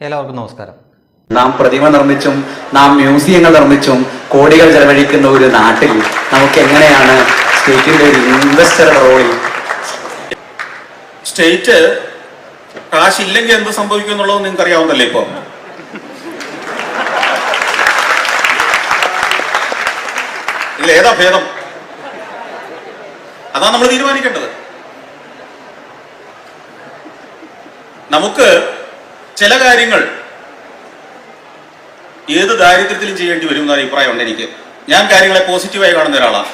എല്ലാവർക്കും നമസ്കാരം. നാം പ്രതിമ നിർമ്മിച്ചും നാം മ്യൂസിയങ്ങൾ നിർമ്മിച്ചും കോടികൾ ചെലവഴിക്കുന്ന ഒരു നാട്ടിൽ നമുക്ക് എങ്ങനെയാണ് സ്റ്റേറ്റിന്റെ ഒരു ഇൻവെസ്റ്റർ റോളിൽ സ്റ്റേറ്റ് കാശ് ഇല്ലെങ്കിൽ എന്ത് സംഭവിക്കും എന്നുള്ളത് നിങ്ങൾക്ക് അറിയാവുന്നല്ലേ ഇപ്പൊ? ഇതിൽ ഏതാ ഭേദം? അതാ നമ്മൾ തീരുമാനിക്കേണ്ടത്. നമുക്ക് ചില കാര്യങ്ങൾ ഏത് ദാരിദ്ര്യത്തിലും ചെയ്യേണ്ടി വരും എന്നൊരു അഭിപ്രായമുണ്ട് എനിക്ക്. ഞാൻ കാര്യങ്ങളെ പോസിറ്റീവായി കാണുന്ന ഒരാളാണ്.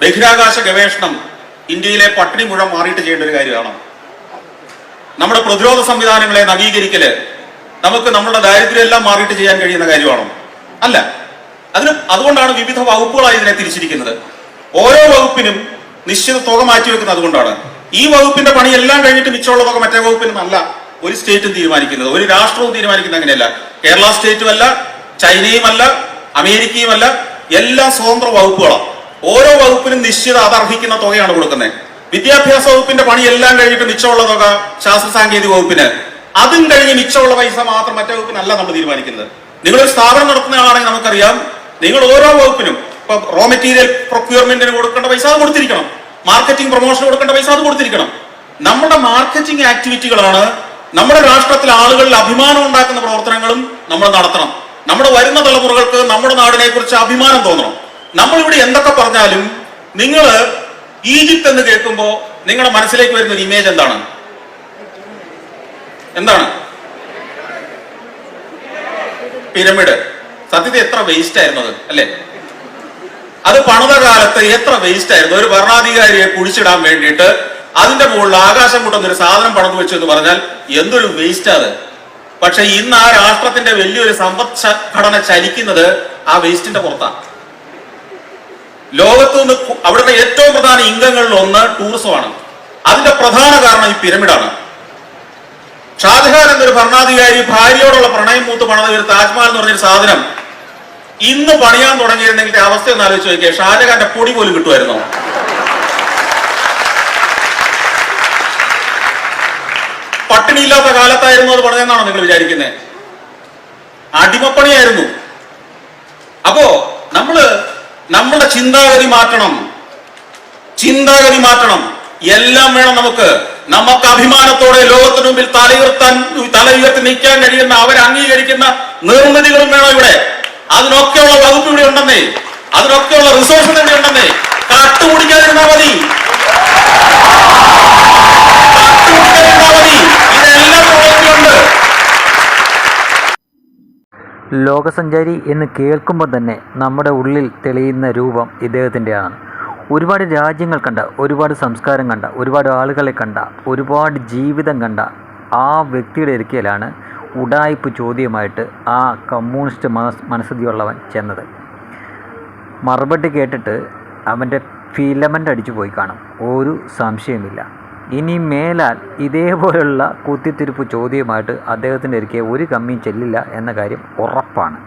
ബഹിരാകാശ ഗവേഷണം ഇന്ത്യയിലെ പട്ടിണി മുഴം മാറിയിട്ട് ചെയ്യേണ്ട ഒരു കാര്യമാണ്. നമ്മുടെ പ്രതിരോധ സംവിധാനങ്ങളെ നവീകരിക്കൽ നമുക്ക് നമ്മുടെ ദാരിദ്ര്യം എല്ലാം മാറിയിട്ട് ചെയ്യാൻ കഴിയുന്ന കാര്യമാണോ? അല്ല. അതിന് അതുകൊണ്ടാണ് വിവിധ വകുപ്പുകളായി ഇതിനെ തിരിച്ചിരിക്കുന്നത്. ഓരോ വകുപ്പിനും നിശ്ചിത തുക മാറ്റിവെക്കുന്നത് അതുകൊണ്ടാണ്. ഈ വകുപ്പിന്റെ പണി എല്ലാം കഴിഞ്ഞിട്ട് മിച്ചമുള്ള തുക മറ്റേ വകുപ്പിനും അല്ല. ഒരു സ്റ്റേറ്റും തീരുമാനിക്കുന്നത്. ഒരു രാഷ്ട്രവും തീരുമാനിക്കുന്നത് അങ്ങനെയല്ല. കേരള സ്റ്റേറ്റും അല്ല ചൈനയുമല്ല അമേരിക്കയുമല്ല എല്ലാ സ്വതന്ത്ര വകുപ്പുകളാണ് ഓരോ വകുപ്പിനും നിശ്ചിത അതർഹിക്കുന്ന തുകയാണ് കൊടുക്കുന്നത്. വിദ്യാഭ്യാസ വകുപ്പിന്റെ പണി എല്ലാം കഴിഞ്ഞിട്ട് മിച്ചമുള്ള തുക ശാസ്ത്ര സാങ്കേതിക വകുപ്പിന്. അതും കഴിഞ്ഞ് മിച്ചമുള്ള പൈസ മാത്രം മറ്റേ വകുപ്പിനല്ല നമ്മൾ തീരുമാനിക്കുന്നത്. നിങ്ങളൊരു സ്ഥാപനം നടത്തുന്ന ആളാണെങ്കിൽ നമുക്കറിയാം നിങ്ങൾ ഓരോ വകുപ്പിനും ഇപ്പൊ റോ മെറ്റീരിയൽ പ്രൊക്യൂർമെന്റിന് കൊടുക്കേണ്ട പൈസ അത് കൊടുത്തിരിക്കണം. മാർക്കറ്റിംഗ് പ്രൊമോഷൻ കൊടുക്കേണ്ട പൈസ അത് കൊടുത്തിരിക്കണം. നമ്മുടെ മാർക്കറ്റിംഗ് ആക്ടിവിറ്റികളാണ് നമ്മുടെ രാഷ്ട്രത്തിലെ ആളുകളിൽ അഭിമാനം ഉണ്ടാക്കുന്ന പ്രവർത്തനങ്ങളും നമ്മൾ നടത്തണം. നമ്മുടെ വരുന്ന തലമുറകൾക്ക് നമ്മുടെ നാടിനെ കുറിച്ച് അഭിമാനം തോന്നണം. നമ്മളിവിടെ എന്തൊക്കെ പറഞ്ഞാലും നിങ്ങൾ ഈജിപ്ത് എന്ന് കേൾക്കുമ്പോൾ നിങ്ങളുടെ മനസ്സിലേക്ക് വരുന്ന ഒരു ഇമേജ് എന്താണ്? എന്താണ്? പിരമിഡ്. സത്യത്തിൽ എത്ര വേസ്റ്റ് ആയിരുന്നത് അല്ലേ? അത് പണിത കാലത്ത് എത്ര വേസ്റ്റ് ആയിരുന്നു? ഒരു ഭരണാധികാരിയെ കുഴിച്ചിടാൻ വേണ്ടിയിട്ട് അതിന്റെ മുകളിൽ ആകാശം കൊണ്ടൊന്ന് ഒരു സാധനം പടന്നു വെച്ചു എന്ന് പറഞ്ഞാൽ എന്തൊരു വേസ്റ്റ് അത്. പക്ഷെ ഇന്ന് ആ രാഷ്ട്രത്തിന്റെ വലിയൊരു സമ്പദ് ഘടന ചലിക്കുന്നത് ആ വേസ്റ്റിന്റെ പുറത്താണ്. ലോകത്ത് നിന്ന് അവിടുത്തെ ഏറ്റവും പ്രധാന ഇംഗങ്ങളിൽ ഒന്ന് ടൂറിസമാണ് അതിന്റെ പ്രധാന കാരണം ഈ പിരമിഡാണ് ഷാജഹാൻ എന്നൊരു ഭരണാധികാരി ഭാര്യയോടുള്ള പ്രണയം മൂത്ത് പണിത ഒരു താജ്മഹൽ എന്ന് പറഞ്ഞൊരു സാധനം ഇന്ന് പണിയാൻ തുടങ്ങിയിരുന്നെങ്കിൽ അവസ്ഥ ഒന്ന് ആലോചിച്ച് നോക്കിയാൽ ഷാജഹാന്റെ പൊടി പോലും കിട്ടുമായിരുന്നോ? പട്ടിണിയില്ലാത്ത കാലത്തായിരുന്നു അത് പണിതെന്നാണോ നിങ്ങൾ വിചാരിക്കുന്നത് അടിമപ്പണിയായിരുന്നു. അപ്പോ നമ്മൾ നമ്മുടെ ചിന്താഗതി മാറ്റണം. ചിന്താഗതി മാറ്റണം. എല്ലാം വേണം നമുക്ക്. നമുക്ക് അഭിമാനത്തോടെ ലോകത്തിന് മുമ്പിൽ തലയുയർത്താൻ തല ഉയർത്തി നിൽക്കാൻ കഴിയുന്ന അവർ അംഗീകരിക്കുന്ന നിർമ്മിതികളും വേണം ഇവിടെ. അതിനൊക്കെയുള്ള വകുപ്പ് ഇവിടെ ഉണ്ടെന്നേ. അതിനൊക്കെയുള്ള ലോകസഞ്ചാരി എന്ന് കേൾക്കുമ്പോൾ തന്നെ നമ്മുടെ ഉള്ളിൽ തെളിയുന്ന രൂപം ഇദ്ദേഹത്തിന്റെയാണ്. ഒരുപാട് രാജ്യങ്ങൾ കണ്ട ഒരുപാട് സംസ്കാരം കണ്ട ഒരുപാട് ആളുകളെ കണ്ട ഒരുപാട് ജീവിതം കണ്ട ആ വ്യക്തിയുടെ ഇരിക്കലാണ് ഉടായ്പ് ചോദ്യമായിട്ട് ആ കമ്മ്യൂണിസ്റ്റ് മനസ് മനസ്ഥിതിയുള്ളവൻ ചെന്നത്. മറുപടി കേട്ടിട്ട് അവന്റെ ഫിലമെന്റ് അടിച്ചു പോയി കാണും. ഒരു സംശയമില്ല ഇനി മേലാൽ ഇതേപോലുള്ള കുത്തിത്തിരിപ്പ് ചോദ്യമായിട്ട് അദ്ദേഹത്തിന്റെ ഇരിക്കെ ഒരു കമ്മിയും ചെല്ലില്ല എന്ന കാര്യം ഉറപ്പാണ്.